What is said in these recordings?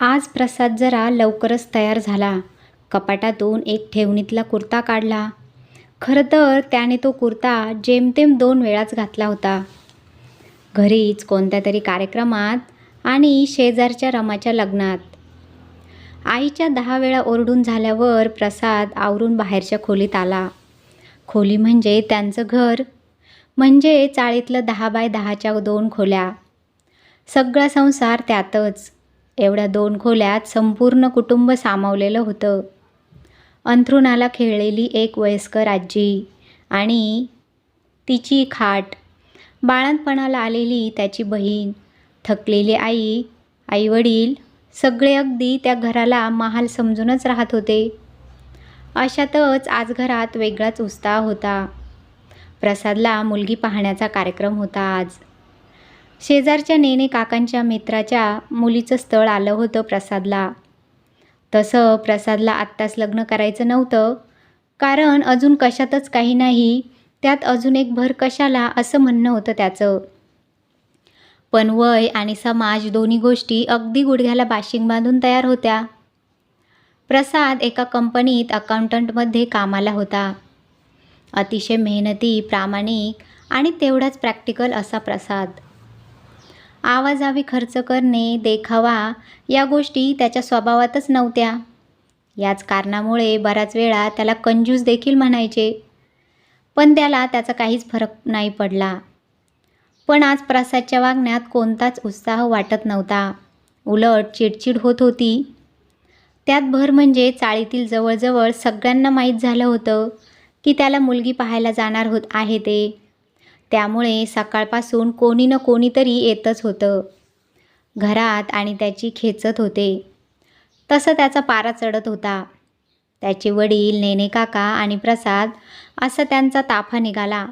आज प्रसाद जरा लवकरच तयार झाला. कपाटातून एक ठेवणीतला कुर्ता काढला. खरं तर त्याने तो कुर्ता जेमतेम दोन वेळाच घातला होता. घरीच कोणत्या तरी कार्यक्रमात आणि शेजारच्या रमाच्या लग्नात. आईच्या दहा वेळा ओरडून झाल्यावर प्रसाद आवरून बाहेरच्या खोलीत आला. खोली म्हणजे त्यांचं घर. म्हणजे चाळीतलं दहा बाय दहाच्या दोन खोल्या. सगळा संसार त्यातच. एवढ्या दोन खोल्यात संपूर्ण कुटुंब सामावलेलं होतं. अंथरुणाला खेळलेली एक वयस्कर आजी आणि तिची खाट. बाळंतपणाला आलेली त्याची बहीण. थकलेली आई आईवडील सगळे अगदी त्या घराला महाल समजूनच राहत होते. अशातच आज घरात वेगळाच उत्साह होता. प्रसादला मुलगी पाहण्याचा कार्यक्रम होता आज. शेजारच्या नेने काकांच्या मित्राच्या मुलीचं स्थळ आलं होतं प्रसादला. तसं प्रसादला आत्ताच लग्न करायचं नव्हतं. कारण अजून कशातच काही नाही त्यात अजून एक भर कशाला असं म्हणणं होतं त्याचं. पण वय आणि समाज दोन्ही गोष्टी अगदी गुडघ्याला बाशिंग बांधून तयार होत्या. प्रसाद एका कंपनीत अकाउंटंटमध्ये कामाला होता. अतिशय मेहनती प्रामाणिक आणि तेवढाच प्रॅक्टिकल असा प्रसाद. आवाजावी खर्च करणे देखावा या गोष्टी त्याच्या स्वभावातच नव्हत्या. याच कारणामुळे बऱ्याच वेळा त्याला कंजूस देखील म्हणायचे. पण त्याला त्याचा काहीच फरक नाही पडला. पण आज प्रसादच्या वागण्यात कोणताच उत्साह वाटत नव्हता. उलट चिडचिड होत होती. त्यात भर म्हणजे चाळीतील जवळजवळ सगळ्यांना माहीत झालं होतं की त्याला मुलगी पाहायला जाणार होत आहे ते. त्यामुळे सकाळपासून कोणी न कोणीतरी येतच होतं. घरात आणि त्याची खेचत होते. तसं त्याचा पारा चढत होता. त्याचे वडील नेने काका आणि प्रसाद असा त्यांचा ताफा निघाला.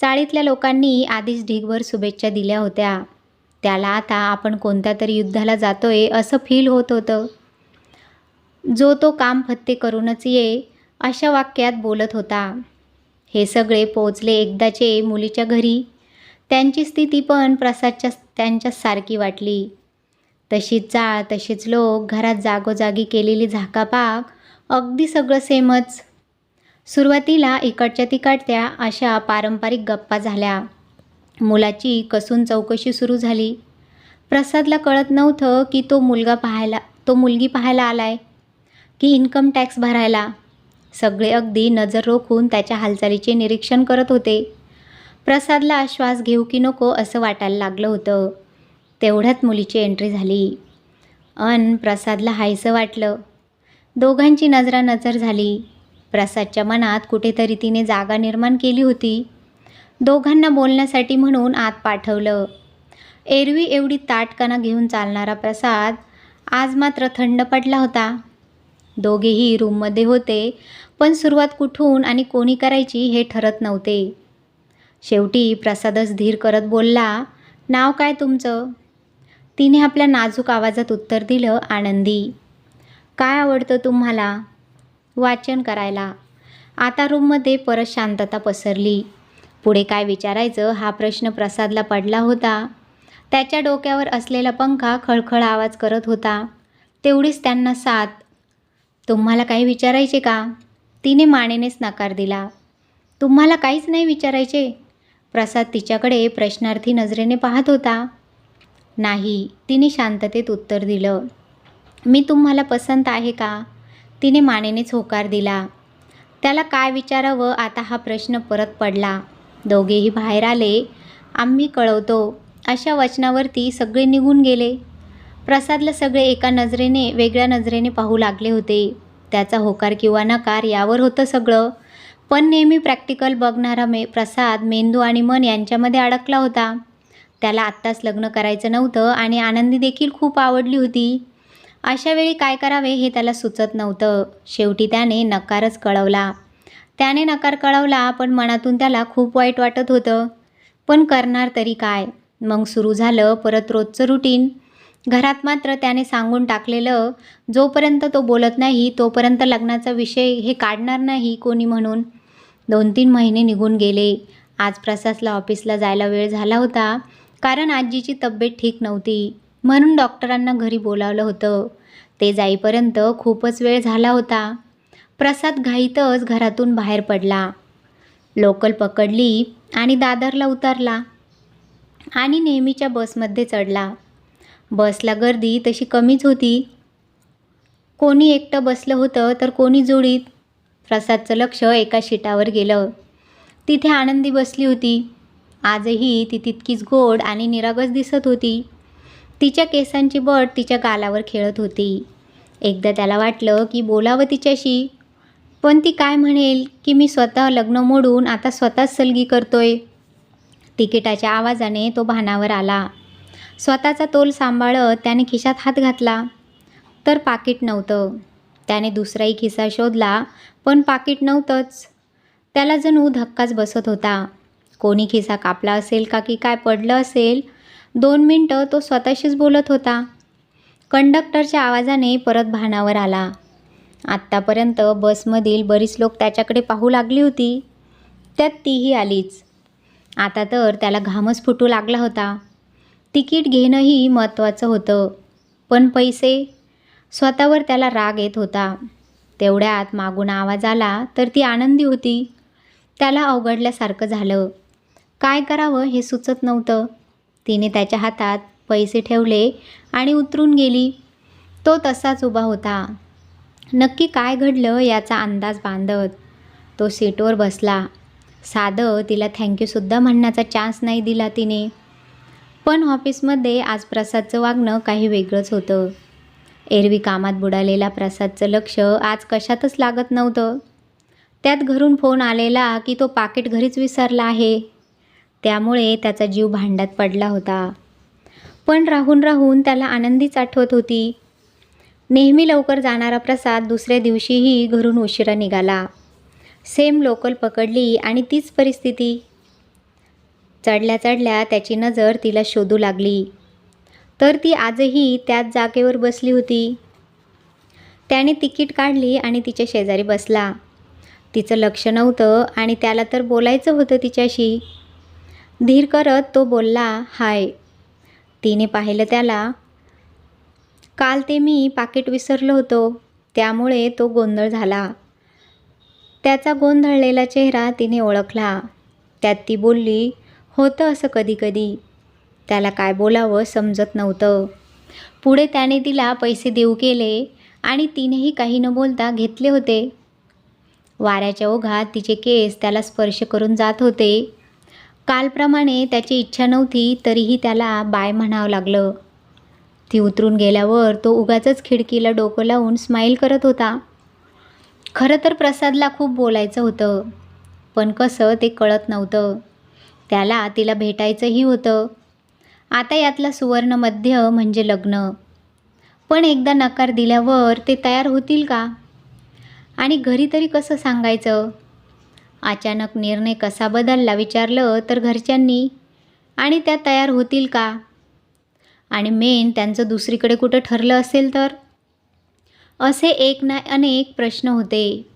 चाळीतल्या लोकांनी आधीच ढीगभर शुभेच्छा दिल्या होत्या. त्याला आता आपण कोणत्या तरी युद्धाला जातोय असं फील होत होतं. जो तो काम फत्ते करूनच ये अशा वाक्यात बोलत होता. हे सगळे पोचले एकदाचे मुलीच्या घरी. त्यांची स्थिती पण प्रसादच्या त्यांच्या सारखी वाटली. तशीच चाळ तशीच लोक घरात जागोजागी केलेली झाकापाक अगदी सगळं सेमच. सुरुवातीला इकडच्या तिकडच्या अशा पारंपरिक गप्पा झाल्या. मुलाची कसून चौकशी सुरू झाली. प्रसादला कळत नव्हतं की तो मुलगा पाहायला तो मुलगी पाहायला आलाय. की इन्कम टॅक्स भरायला. सगळे अगदी नजर रोखून त्याच्या हालचालीचे निरीक्षण करत होते. प्रसादला श्वास घेऊ की नको असं वाटायला लागलं होतं. तेवढ्यात मुलीची एंट्री झाली. अन प्रसादला हायसं वाटलं. दोघांची नजरा नजर झाली. प्रसादच्या मनात कुठेतरी तिने जागा निर्माण केली होती. दोघांना बोलण्यासाठी म्हणून आत पाठवलं. एरवी एवढी ताटकणा घेऊन चालणारा प्रसाद आज मात्र थंड पडला होता. दोघेही रूममध्ये होते पण सुरुवात कुठून आणि कोणी करायची हे ठरत नव्हते. शेवटी प्रसादच धीर करत बोलला नाव काय तुमचं? तिने आपल्या नाजूक आवाजात उत्तर दिलं आनंदी. काय आवडतं तुम्हाला? वाचन करायला. आता रूममध्ये परत शांतता पसरली. पुढे काय विचारायचं हा प्रश्न प्रसादला पडला होता. त्याच्या डोक्यावर असलेला पंखा खळखळ आवाज करत होता. तेवढीच त्यांना साथ तुम्हाला काही विचारायचे का? तिने मानेनेच नकार दिला. तुम्हाला काहीच नाही विचारायचे? प्रसाद तिच्याकडे प्रश्नार्थी नजरेने पाहत होता. नाही तिने शांततेत उत्तर दिलं. मी तुम्हाला पसंत आहे का? तिने मानेनेच होकार दिला. त्याला काय विचारावं? आता हा प्रश्न परत पडला. दोघेही बाहेर आले. आम्ही कळवतो. अशा वचनावरती सगळे निघून गेले. प्रसादला सगळे एका नजरेने वेगळ्या नजरेने पाहू लागले होते. त्याचा होकार किंवा नकार यावर होतं सगळं. पण नेहमी प्रॅक्टिकल बघणारा मे प्रसाद मेंदू आणि मन यांच्यामध्ये अडकला होता. त्याला आत्ताच लग्न करायचं नव्हतं आणि आनंदी देखील खूप आवडली होती. अशा वेळी काय करावे हे त्याला सुचत नव्हतं. शेवटी त्याने नकारच कळवला. त्याने नकार कळवला पण मनातून त्याला खूप वाईट वाटत होतं. पण करणार तरी काय? मग सुरू झालं परत रोजचं रुटीन घरात मात्र त्याने सांगून टाकलेलं जोपर्यंत तो बोलत नाही तोपर्यंत लग्नाचा विषय हे काढणार नाही कोणी म्हणून. दोन तीन महिने निघून गेले. आज प्रसासला ऑफिसला जायला वेळ झाला होता कारण आजीची तब्येत ठीक नव्हती. म्हणून डॉक्टरांना घरी बोलावलं होतं. ते जाईपर्यंत खूपच वेळ झाला होता. प्रसाद घाईतच घरातून बाहेर पडला. लोकल पकडली आणि दादरला उतरला आणि नेहमीच्या बसमध्ये चढला. बसला गर्दी तशी कमीच होती. कोणी एकटं बसलं होतं तर कोणी जोडीत? प्रसादचं लक्ष एका शिटावर गेलं. तिथे आनंदी बसली होती. आजही ती तितकीच गोड आणि निरागस दिसत होती. तिच्या केसांची बट तिच्या गालावर खेळत होती. एकदा त्याला वाटलं की बोलावं तिच्याशी. पण ती काय म्हणेल की मी स्वतः लग्न मोडून आता स्वतःच सलगी करतोय. तिकिटाच्या आवाजाने तो भानावर आला. स्वतःचा तोल सांभाळत त्याने खिशात हात घातला. तर पाकिट नव्हतं. त्याने दुसराही खिसा शोधला पण पाकिट नव्हतंच. त्याला जणू धक्काच बसत होता. कोणी खिसा कापला असेल का की काय पडलं असेल दोन मिनटं तो स्वतःशीच बोलत होता. कंडक्टरच्या आवाजाने परत भानावर आला. आत्तापर्यंत बसमधील बरीच लोक त्याच्याकडे पाहू लागली होती. त्यात तीही आलीच. आता तर त्याला घामच फुटू लागला होता. तिकीट घेणंही महत्त्वाचं होतं. पण पैसे? स्वतःवर त्याला राग येत होता. तेवढ्यात मागून आवाज आला तर ती आनंदी होती. त्याला अवघडल्यासारखं झालं. काय करावं हे सुचत नव्हतं. तिने त्याच्या हातात पैसे ठेवले आणि उतरून गेली. तो तसाच उभा होता. नक्की काय घडलं याचा अंदाज बांधत. तो सीटवर बसला. साधं तिला थँक्यूसुद्धा म्हणण्याचा चान्स नाही दिला तिने. पण ऑफिसमध्ये आज प्रसादचं वागणं काही वेगळंच होतं. एरवी कामात बुडालेला प्रसादचं लक्ष आज कशातच लागत नव्हतं. त्यात घरून फोन आलेला की तो पाकिट घरीच विसरला आहे. त्यामुळे त्याचा जीव भांड्यात पडला होता. पण राहून राहून त्याला आनंदीच आठवत होती. नेहमी लवकर जाणारा प्रसाद दुसऱ्या दिवशीही घरून उशिरा निघाला. सेम लोकल पकडली आणि तीच परिस्थिती. चढल्या चढल्या त्याची नजर तिला शोधू लागली. तर ती आजही त्याच जागेवर बसली होती. त्याने तिकीट काढली आणि तिच्या शेजारी बसला. तिचं लक्ष नव्हतं आणि त्याला तर बोलायचं होतं तिच्याशी. धीर करत तो बोलला हाय. तिने पाहिलं त्याला. काल ते मी पाकिट विसरलो होतो. त्यामुळे तो गोंधळ झाला. त्याचा गोंधळलेला चेहरा तिने ओळखला. त्यात ती बोलली होतं असं कधीकधी. त्याला काय बोलावं समजत नव्हतं. पुढे त्याने तिला पैसे देऊ केले आणि तिनेही काही न बोलता घेतले होते. वाऱ्याच्या ओघात तिचे केस त्याला स्पर्श करून जात होते. कालप्रमाणे त्याची इच्छा नव्हती तरीही त्याला बाय म्हणावं लागलं. ती उतरून गेल्यावर तो उगाचच खिडकीला डोकं लावून स्माईल करत होता. खरं तर प्रसादला खूप बोलायचं होतं पण कसं ते कळत नव्हतं. त्याला तिला भेटायचंही होतं. आता यातला सुवर्णमध्य म्हणजे लग्न. पण एकदा नकार दिल्यावर ते तयार होतील का? आणि घरी तरी कसं सांगायचं? अचानक निर्णय कसा बदलला विचारलं तर घरच्यांनी. आणि त्या तयार होतील का? आणि मेन त्यांचं दुसरीकडे कुठं ठरलं असेल तर? असे एक ना अनेक प्रश्न होते.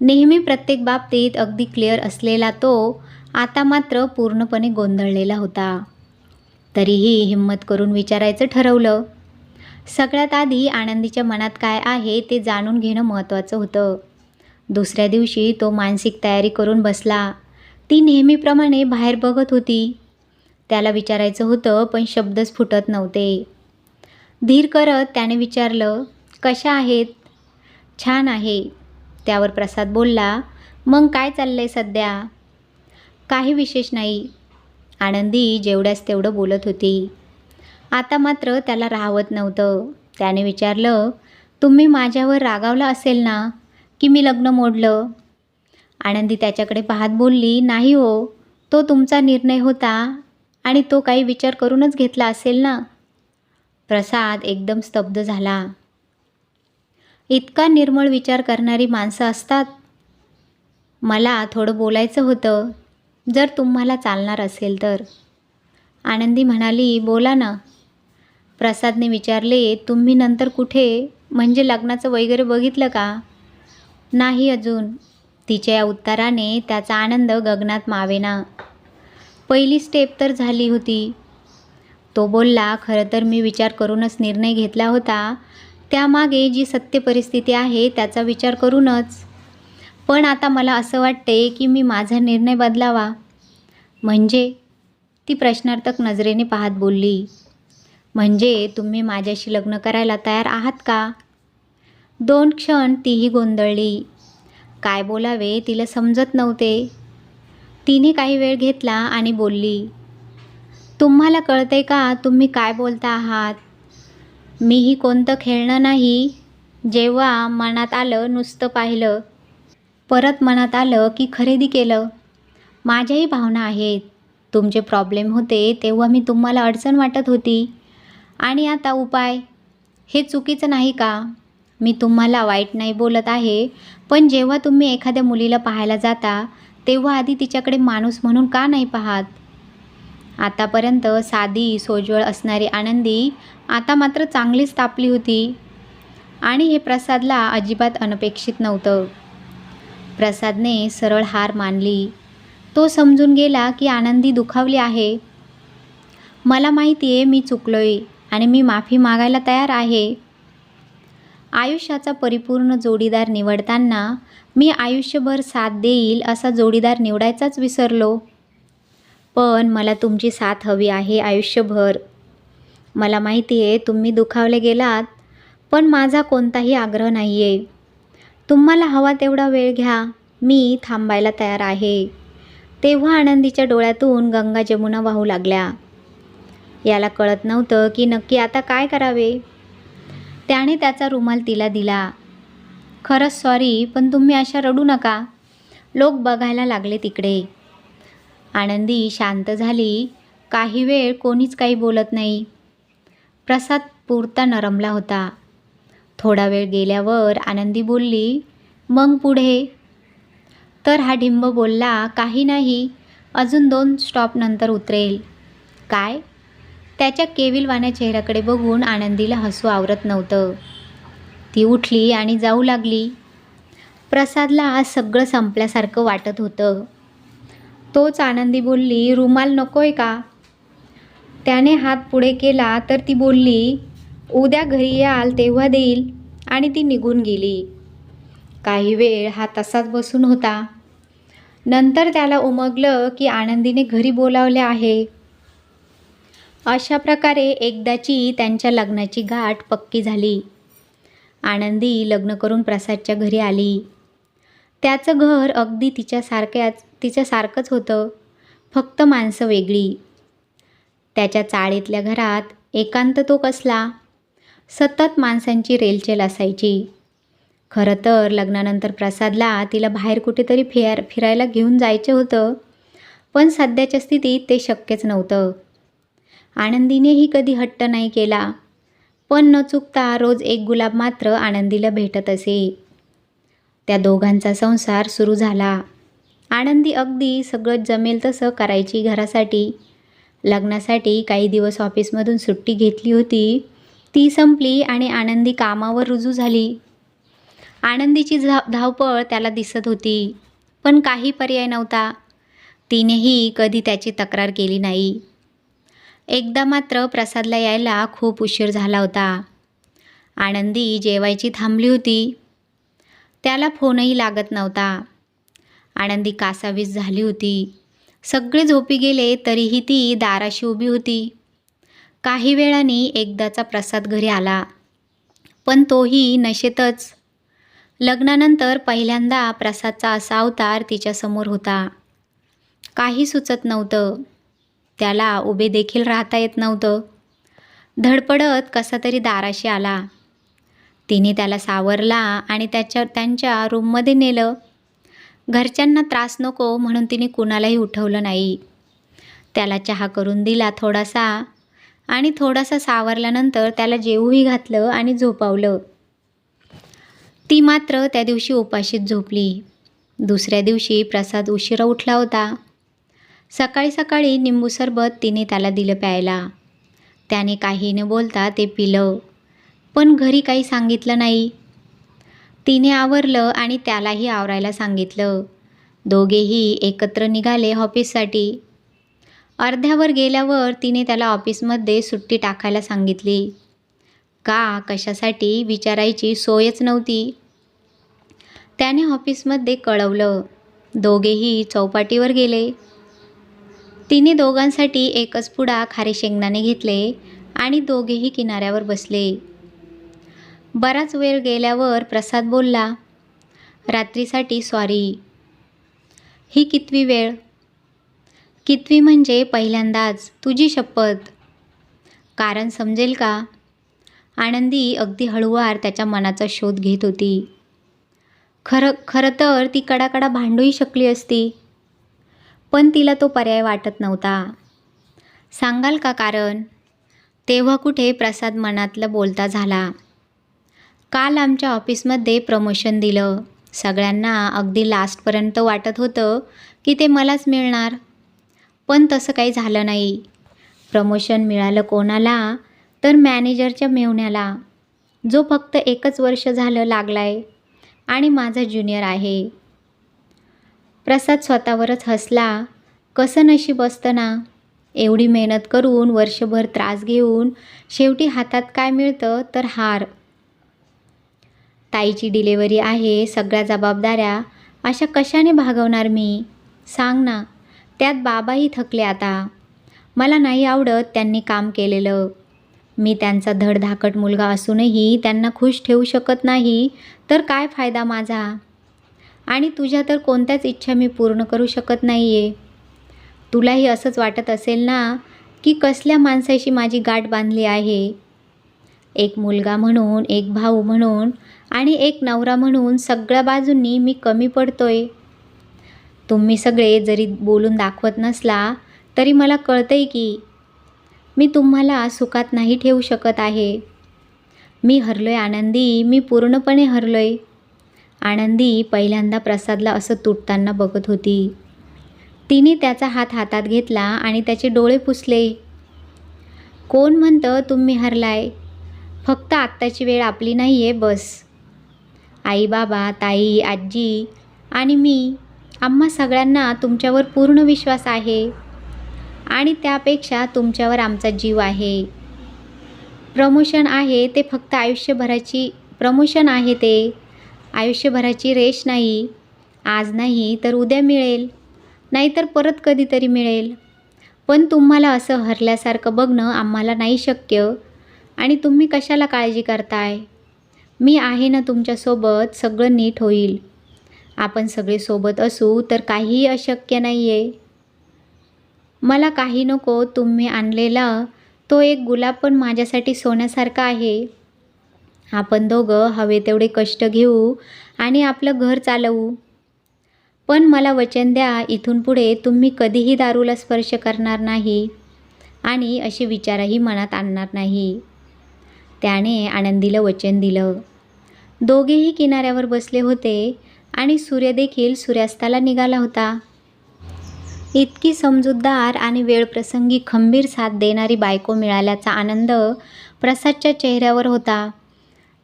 नेहमी प्रत्येक बाबतीत अगदी क्लिअर असलेला तो आता मात्र पूर्णपणे गोंधळलेला होता. तरीही हिंमत करून विचारायचं ठरवलं. सगळ्यात आधी आनंदीच्या मनात काय आहे ते जाणून घेणं महत्त्वाचं होतं. दुसऱ्या दिवशी तो मानसिक तयारी करून बसला. ती नेहमीप्रमाणे बाहेर बघत होती. त्याला विचारायचं होतं पण शब्दच फुटत नव्हते. धीर करत त्याने विचारलं कशा आहेत? छान आहे. त्यावर प्रसाद बोलला मग काय चाललं आहे सध्या? काही विशेष नाही. आनंदी जेवढ्यास तेवढं बोलत होती. आता मात्र त्याला राहवत नव्हतं. त्याने विचारलं तुम्ही माझ्यावर रागावला असेल ना की मी लग्न मोडलं? आनंदी त्याच्याकडे पाहत बोलली नाही हो तो तुमचा निर्णय होता आणि तो काही विचार करूनच घेतला असेल ना. प्रसाद एकदम स्तब्ध झाला. इतका निर्मळ विचार करणारी माणसं असतात. मला थोडं बोलायचं होतं. जर तुम्हाला चालणार असेल तर. आनंदी म्हणाली बोला ना. प्रसादने विचारले तुम्ही नंतर कुठे? म्हणजे लग्नाचं वगैरे बघितलं का? नाही अजून. तिच्या या उत्तराने त्याचा आनंद गगनात मावेना. पहिली स्टेप तर झाली होती. तो बोलला खरं तर मी विचार करूनच निर्णय घेतला होता. त्यामागे जी सत्य परिस्थिती आहे त्याचा विचार करूनच. पण आता मला असं वाटते की मी माझा निर्णय बदलावा. म्हणजे? ती प्रश्नार्थक नजरेने पाहत बोलली. म्हणजे तुम्ही माझ्याशी लग्न करायला तयार आहात का? दोन क्षण तीही गोंधळली. काय बोलावे तिला समजत नव्हते. तिने काही वेळ घेतला आणि बोलली तुम्हाला कळते का तुम्ही काय बोलता आहात? मीही कोणतं खेळणं नाही. जेव्हा मनात आलं नुसतं पाहिलं. परत मनात आलं की खरेदी केलं. माझ्याही भावना आहेत. तुमचे प्रॉब्लेम होते तेव्हा मी तुम्हाला अडचण वाटत होती. आणि आता उपाय? हे चुकीचं नाही का? मी तुम्हाला वाईट नाही बोलत आहे पण जेव्हा तुम्ही एखाद्या मुलीला पाहायला जाता तेव्हा आधी तिच्याकडे माणूस म्हणून का नाही पाहात? आतापर्यंत साधी सोज्वळ असणारी आनंदी आता मात्र चांगलीच तापली होती. आणि हे प्रसादला अजिबात अनपेक्षित नव्हतं. प्रसादने सरळ हार मानली. तो समजून गेला की आनंदी दुखावली आहे. मला माहिती आहे मी चुकलोय आणि मी माफी मागायला तयार आहे. आयुष्याचा परिपूर्ण जोडीदार निवडताना मी आयुष्यभर साथ देईल असा जोडीदार निवडायचाच विसरलो. पण मला तुमची साथ हवी आहे आयुष्यभर. मला माहिती आहे तुम्ही दुखावले गेलात पण माझा कोणताही आग्रह नाही आहे तुम्हाला हवा तेवढा वेळ घ्या. मी थांबायला तयार आहे. तेव्हा आनंदीच्या डोळ्यातून गंगा जमुना वाहू लागल्या. याला कळत नव्हतं की नक्की आता काय करावे. त्याने त्याचा रुमाल तिला दिला. खरंच सॉरी पण तुम्ही अशा रडू नका. लोक बघायला लागले तिकडे. आनंदी शांत झाली. काही वेळ कोणीच काही बोलत नाही. प्रसाद पुरता नरमला होता. थोडा वेळ गेल्यावर आनंदी बोलली मग पुढे. तर हा डिंब बोलला काही नाही अजून दोन स्टॉप नंतर उतरेल. काय? त्याच्या केविलवाण्या चेहऱ्याकडे बघून आनंदीला हसू आवरत नव्हतं. ती उठली आणि जाऊ लागली. प्रसादला आज सगळं संपल्यासारखं वाटत होतं. तोच आनंदी बोलली रुमाल नकोय का? त्याने हात पुढे केला तर ती बोलली उद्या घरी याल तेव्हा देईल. आणि ती निघून गेली. काही वेळ हा तसाच बसून होता. नंतर त्याला उमगलं की आनंदीने घरी बोलावले आहे. अशा प्रकारे एकदाची त्यांच्या लग्नाची गाठ पक्की झाली. आनंदी लग्न करून प्रसादच्या घरी आली. त्याचं घर अगदी तिच्यासारख्याच तिच्यासारखंच होतं. फक्त माणसं वेगळी. त्याच्या चाळीतल्या घरात एकांत तो कसला? सतत माणसांची रेलचेल असायची. खरं तर लग्नानंतर प्रसादला तिला बाहेर कुठेतरी फिर फिरायला घेऊन जायचं होतं. पण सध्याच्या स्थितीत ते शक्यच नव्हतं. आनंदीनेही कधी हट्ट नाही केला. पण न चुकता रोज एक गुलाब मात्र आनंदीला भेटत असे. त्या दोघांचा संसार सुरू झाला. आनंदी अगदी सगळं जमेल तसं करायची घरासाठी. लग्नासाठी काही दिवस ऑफिसमधून सुट्टी घेतली होती. ती संपली आणि आनंदी कामावर रुजू झाली. आनंदीची झा धावपळ त्याला दिसत होती पण काही पर्याय नव्हता. तिनेही कधी त्याची तक्रार केली नाही. एकदा मात्र प्रसादला यायला खूप उशीर झाला होता. आनंदी जेवायची थांबली होती. त्याला फोनही लागत नव्हता. आनंदी कासावीस झाली होती. सगळे झोपी गेले तरीही ती दाराशी उभी होती. काही वेळाने एकदाचा प्रसाद घरी आला. पण तोही नशेतच. लग्नानंतर पहिल्यांदा प्रसादचा असा अवतार तिच्यासमोर होता. काही सुचत नव्हतं. त्याला उभे देखील राहता येत नव्हतं. धडपडत कसा तरी दाराशी आला. तिने त्याला सावरला आणि त्याच्या त्यांच्या रूममध्ये नेलं. घरच्यांना त्रास नको म्हणून तिने कुणालाही उठवलं नाही. त्याला चहा करून दिला थोडासा. आणि थोडासा सावरल्यानंतर त्याला जेवूही घातलं आणि झोपावलं. ती मात्र त्या दिवशी उपाशीत झोपली. दुसऱ्या दिवशी प्रसाद उशिरा उठला होता. सकाळी सकाळी निंबू सरबत तिने त्याला दिलं प्यायला. त्याने काही न बोलता ते पिलं. पण घरी काही सांगितलं नाही. तिने आवरलं आणि त्यालाही आवरायला सांगितलं. दोघेही एकत्र निघाले ऑफिससाठी अर्ध्यावर गेल्यावर तिने त्याला ऑफिसमध्ये सुट्टी टाकायला सांगितली. का? कशासाठी? विचारायची सोयच नव्हती. त्याने ऑफिसमध्ये कळवलं. दोघेही चौपाटीवर गेले. तिने दोघांसाठी एकच पुडा खारे शेंगदाणे घेतले आणि दोघेही किनाऱ्यावर बसले. बराच वेळ गेल्यावर प्रसाद बोलला रात्रीसाठी सॉरी ही कितवी वेळ? कितवी म्हणजे पहिल्यांदाच तुझी शपथ. कारण समजेल का? आनंदी अगदी हळूवार त्याच्या मनाचा शोध घेत होती. खरं खरं तर ती कडाकडा भांडूही शकली असती. पण तिला तो पर्याय वाटत नव्हता. सांगाल का कारण? तेव्हा कुठे प्रसाद मनातलं बोलता झाला. काल आमच्या ऑफिसमध्ये प्रमोशन दिलं. सगळ्यांना अगदी लास्टपर्यंत वाटत होतं की ते मलाच मिळणार. पण तसं काही झालं नाही. प्रमोशन मिळालं कोणाला? तर मॅनेजरच्या मेवण्याला. जो फक्त एकच वर्ष झालं लागला आहे आणि माझा ज्युनियर आहे. प्रसाद स्वतःवरच हसला. कसं नशीब असतं ना? एवढी मेहनत करून वर्षभर त्रास घेऊन शेवटी हातात काय मिळतं तर हार. ताईची डिलेवरी आहे सगळ्या जबाबदाऱ्या. अशा कशाने भागवणार मी? सांग ना. त्यात बाबाही थकले आता. मला नाही आवडत त्यांनी काम केलेलं. मी त्यांचा धडधाकट मुलगा असूनही त्यांना खुश ठेवू शकत नाही तर काय फायदा माझा? आणि तुझ्या तर कोणत्याच इच्छा मी पूर्ण करू शकत नाही आहे तुलाही असंच वाटत असेल ना की कसल्या माणसाशी माझी गाठ बांधली आहे? एक मुलगा म्हणून एक भाऊ म्हणून आणि एक नवरा म्हणून सगळ्या बाजूंनी मी कमी पडतोय. तुम्ही सगळे जरी बोलून दाखवत नसला तरी मला कळतंय की मी तुम्हाला सुखात नाही ठेवू शकत आहे. मी हरलोय आनंदी मी पूर्णपणे हरलोय. आनंदी पहिल्यांदा प्रसादला असं तुटताना बघत होती. तिने त्याचा हात हातात घेतला आणि त्याचे डोळे पुसले. कोण म्हणतं तुम्ही हरलाय? फक्त आत्ताची वेळ आपली नाही आहे बस. आई बाबा ताई आजी आणि मी. आम्हा सगळ्यांना तुमच्यावर पूर्ण विश्वास आहे आणि त्यापेक्षा तुमच्यावर आमचा जीव आहे. प्रमोशन आहे ते फक्त आयुष्यभराची प्रमोशन आहे ते आयुष्यभराची रेश नाही. आज नाही तर उद्या मिळेल नाहीतर परत कधीतरी मिळेल. पण तुम्हाला असं हरल्यासारखं बघणं आम्हाला नाही शक्य आणि तुम्ही कशाला काळजी करताय? मी आहे ना तुमच्यासोबत सगळं नीट होईल. आपण सगळे सोबत असू तर काहीही अशक्य नाही आहे मला काही नको तुम्ही आणलेला तो एक गुलाब पण माझ्यासाठी सोन्यासारखा आहे. आपण दोघं हवे तेवढे कष्ट घेऊ आणि आपलं घर चालवू. पण मला वचन द्या इथून पुढे तुम्ही कधीही दारूला स्पर्श करणार नाही आणि असे विचारही मनात आणणार नाही. त्याने आनंदीला वचन दिलं. दोघेही किनाऱ्यावर बसले होते. आणि सूर्यदेखील सूर्यास्ताला निघाला होता. इतकी समजूतदार आणि वेळप्रसंगी खंबीर साथ देणारी बायको मिळाल्याचा आनंद प्रसादच्या चेहऱ्यावर होता.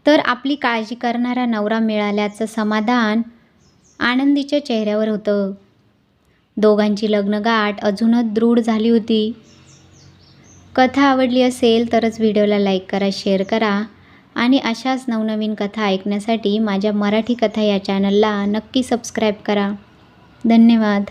तर आपली काळजी करणारा नवरा मिळाल्याचं समाधान आनंदीच्या चेहऱ्यावर होतं. दोघांची लग्नगाठ अजूनच दृढ झाली होती. कथा आवडली असेल तरच व्हिडिओला लाईक करा शेअर करा. आणि अशाच नवनवीन कथा ऐकण्यासाठी माझ्या मराठी कथा या चॅनलला नक्की सबस्क्राईब करा. धन्यवाद.